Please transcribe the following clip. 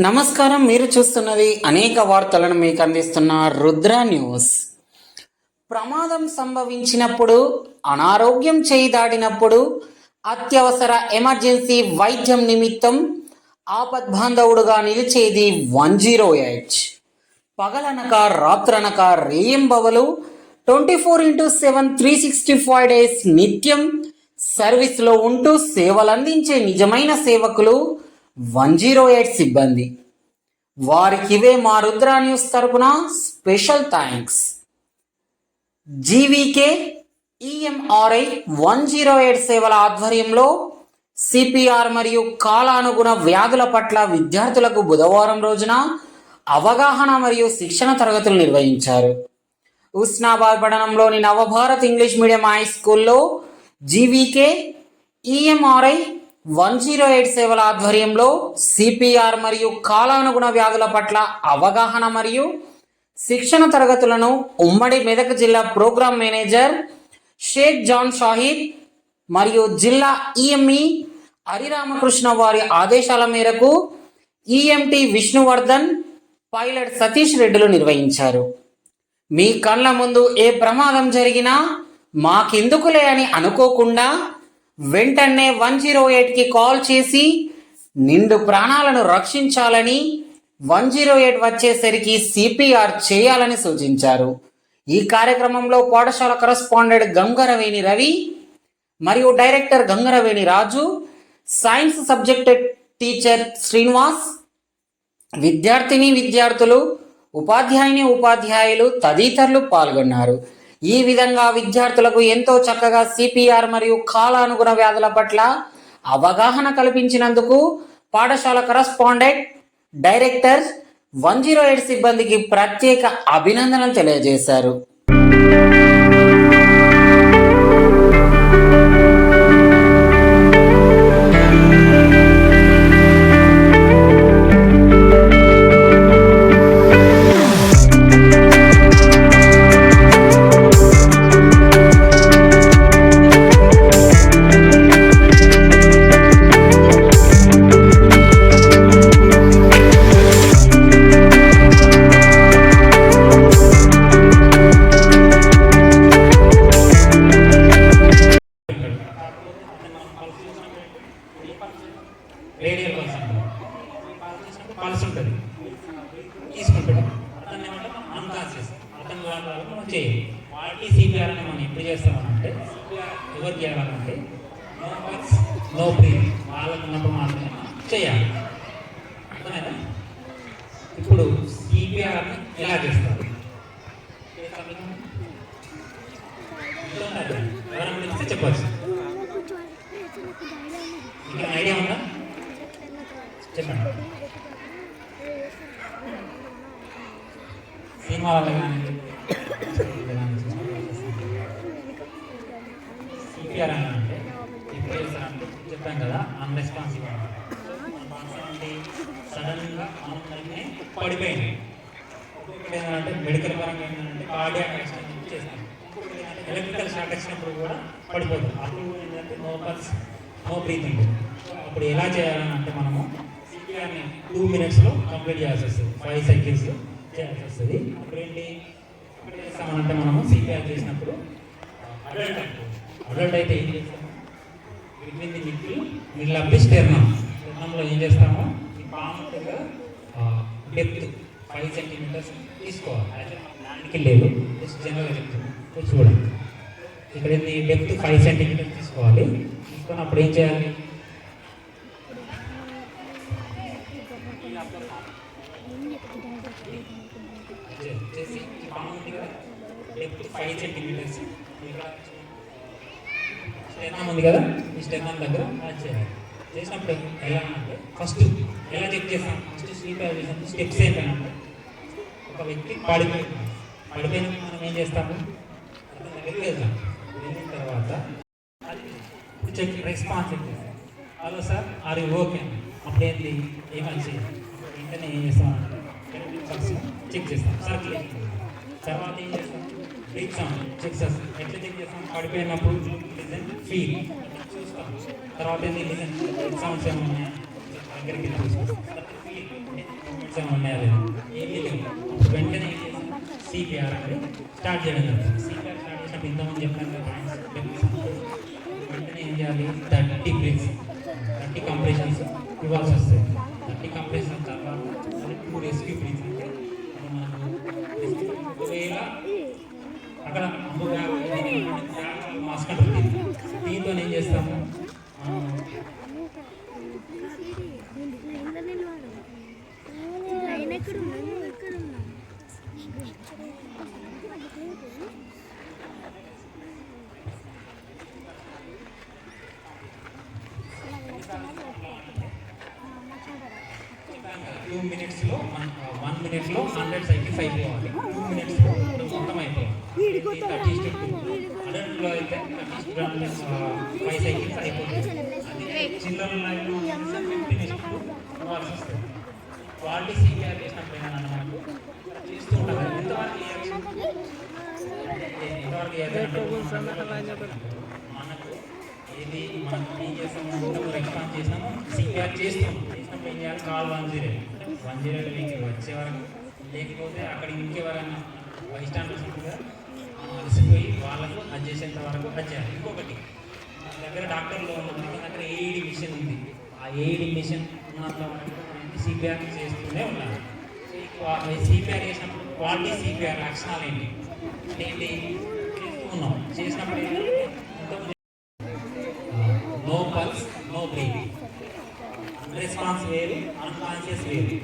నమస్కారం మీరు చూస్తున్నది అనేక వార్తలను మీకు అందిస్తున్న రుద్ర న్యూస్. ప్రమాదం సంభవించినప్పుడు అనారోగ్యం చేయిదాడినప్పుడు అత్యవసర ఎమర్జెన్సీ వైద్యం నిమిత్తం ఆపద్బాంధవుడుగా నిలిచేది వన్ జీరో ఎయిట్. పగలనక రాత్రనక రేయింబవలు twenty four into seven three sixty five days నిత్యం సర్వీస్లో ఉంటూ సేవలందించే నిజమైన సేవకులు వన్ జీరో ఎయిట్ సిబ్బంది. వారికివే మా రుద్ర న్యూస్ తరపున special thanks. GVK EMRI one zero eight సేవల ఆధ్వర్యంలో సిపిఆర్ మరియు కాలానుగుణ వ్యాధుల పట్ల విద్యార్థులకు బుధవారం రోజున అవగాహన మరియు శిక్షణ తరగతులు నిర్వహించారు. ఉస్నాబాద్ పట్టణంలోని నవభారత్ ఇంగ్లీష్ మీడియం హై స్కూల్లో GVK EMRI one zero eight సేవల ఆధ్వర్యంలో సిపిఆర్ మరియు కాలానుగుణ వ్యాధుల పట్ల అవగాహన మరియు శిక్షణ తరగతులను ఉమ్మడి మెదక్ జిల్లా ప్రోగ్రాం మేనేజర్ షేక్ జాన్ షాహిద్ మరియు జిల్లా ఈఎంఈ హరిరామకృష్ణ వారి ఆదేశాల మేరకు ఈఎంటి విష్ణువర్ధన్ పైలట్ సతీష్ రెడ్డిలు నిర్వహించారు. మీ కళ్ళ ముందు ఏ ప్రమాదం జరిగినా మాకెందుకులే అని అనుకోకుండా వెంటనే వన్ జీరో ఎయిట్కి కాల్ చేసి నిండు ప్రాణాలను రక్షించాలని వన్ జీరో ఎయిట్ వచ్చేసరికి సిపిఆర్ చేయాలని సూచించారు. ఈ కార్యక్రమంలో పాఠశాల కరస్పాండెంట్ గంగరవేణి రవి మరియు director Gangaraveni Raju science subject teacher Srinivas విద్యార్థిని విద్యార్థులు ఉపాధ్యాయుని ఉపాధ్యాయులు తదితరులు పాల్గొన్నారు. ఈ విధంగా విద్యార్థులకు ఎంతో చక్కగా సిపిఆర్ మరియు కాలానుగుణ వ్యాధుల పట్ల అవగాహన కల్పించినందుకు పాఠశాల correspondent director one zero eight సిబ్బందికి ప్రత్యేక అభినందనలు తెలియజేశారు. రేడియల్ పల్స్ అంటారు పల్స్ ఉంటుంది తీసుకుంటాడు అతన్ని ఏమంటే అన్కాన్షియస్ అతని వాళ్ళ మనం చేయాలి. వాటి సిపిఆర్ అని మనం ఎప్పుడు చేస్తామంటే ఎవరు చేయాలంటే నో పల్స్ నో బ్రీత్ వాళ్ళకు ఉన్నప్పుడు మాత్రమే చేయాలి. అర్థమైనా ఇప్పుడు సిపిఆర్ ఎలా చేస్తారు? ఎవరైనా చెప్పచ్చు మీకు ఐడియా ఉందా చెప్పండి సినిమా కానీ సిపిఆర్ అని అంటే ఇప్పుడు చెప్పాం కదా అన్రెస్పాన్సిబుల్ అంటే సడన్గా ఆనందమే పడిపోయింది ఏంటంటే మెడికల్ పరంగా ఏంటంటే కార్డియాక్ యాక్సిడెంట్ చేస్తాం ఎలక్ట్రికల్ షాక్ వచ్చినప్పుడు కూడా పడిపోతుంది అప్పుడు ఏంటంటే నో పల్స్ నో బ్రీతింగ్ అప్పుడు ఎలా చేయాలని అంటే మనము సిపిఆర్ని టూ మినిట్స్లో కంప్లీట్ చేయాల్సి వస్తుంది. ఫైవ్ సైకిల్స్ చేయాల్సి వస్తుంది. అప్పుడు ఏంటి చేస్తామంటే చేస్తామనంటే మనము సిపిఆర్ చేసినప్పుడు అడల్ట్ అడల్ట్ అయితే ఏం చేస్తాము బిట్వీన్ మిక్కి మిడిల్ మిడిల్ ఆఫ్ స్టెర్నంలో ఏం చేస్తాము? ఈ పాము డెప్త్ ఫైవ్ సెంటీమీటర్స్ తీసుకోవాలి. అయితే దానికి లేదు జస్ట్ జనరల్గా చెప్తుంది చూడండి ఇక్కడ ఏంది? డెప్త్ ఫైవ్ సెంటీమీటర్స్ తీసుకోవాలి. తీసుకొని అప్పుడు ఏం చేయాలి? చే- చేసి ఈ ఉంది కదా డెప్త్ ఫైవ్ సెంటీమీటర్స్ ఇక్కడ స్టెర్నం ఉంది కదా ఈ స్టెనామ్ దగ్గర యాడ్ చేయాలి చేసినప్పుడు ఎలా అంటే ఫస్ట్ ఎలా చెక్ చేస్తాం ఫస్ట్ స్లీప్ చేసినప్పుడు స్టెప్స్ ఏంటంటే ఒక వ్యక్తి పడిపోయింది పడిపోయిన మనం ఏం చేస్తాము అతని దగ్గరికి వెళ్తాం వెళ్ళిన తర్వాత అది చెక్ రెస్పాన్స్ చెక్ చేస్తాం hello sir are you okay అప్పుడు ఏంటి ఏమని చేయాలి వెంటనే ఏం చేస్తాను చెక్ చేస్తాం. సర్కిల్ తర్వాత ఏం చేస్తాం? బ్రీత్ చెక్ చేస్తాం. ఎట్లా చెక్ చేస్తాం? పడిపోయినప్పుడు లిజన్ ఫీల్ చూస్తాం. తర్వాత ఏంటి లిజన్ సౌండ్స్ ఏమన్నా దగ్గరికి చూసి మూమెంట్స్ ఉన్నాయా? లేదా? ఏమీ లేవు వెంటనే ఏం చేస్తాం? సిపిఆర్ అనేది స్టార్ట్ చేయడం జరుగుతుంది. సిపిఆర్ స్టార్ట్ చేసినప్పుడు ఇంతమంది చెప్పాను కదా వెంటనే ఏం చేయాలి? థర్టీ బ్రేక్స్ థర్టీ కంప్రెషన్స్ ఇవ్వాల్సి వస్తాయి. థర్టీ కంప్రెషన్ తర్వాత టూ రెస్క్యూ బ్రీత్స్ అంటే ఇప్పుడు మనకు rescue ఒకవేళ అక్కడ మాస్క్ ఉంటుంది దీంతో ఏం చేస్తాము ఆ, ఆయన ఎక్కడ ఉన్నాను నువ్వు ఎక్కడ ఉన్నావు టూ మినిట్స్లో వన్ మినిట్లో హండ్రెడ్ సైకిల్స్ అయిపోవాలి. టూ మినిట్స్లో మొత్తం అయిపోవాలి. థర్టీ హండ్రెడ్లో అయితే ఫైవ్ సైకిల్స్ అయిపోతుంది. చిల్లర లైన్లో ఫిఫ్టీన్ ఇవ్వాల్సి వస్తుంది క్వాలిటీ సీపీఆర్ చేసినప్పుడు మనకు చేస్తూ ఉంటారు. ఎంతవరకు? ఎంతవరకు చేయాలి ఏది మనం ఏం చేస్తాము రెస్పాన్స్ చేసినాము. సిపిఆర్ చేస్తాం చేసినప్పుడు ఏం చేయాలి? Call one zero one zero vehicle వచ్చే వరకు లేకపోతే అక్కడ ఇంకెవరైనా బై స్టాండర్స్ అలసిపోయి వాళ్ళకు అది చేసేంత వరకు అది చేయాలి ఇంకొకటి దగ్గర డాక్టర్లో ఉంది. మన దగ్గర ఏఈడి మిషన్ ఉంది. ఆ ఏఈడి మిషన్ ఉన్నంత సిపిఆర్ చేస్తూనే ఉండాలి. సిపిఆర్ చేసినప్పుడు క్వాలిటీ సిపిఆర్ లక్షణాలు ఏంటి? అంటే ఏంటి? చేస్తూ ఉన్నాం. చేసినప్పుడు ఏంటంటే నో పల్స్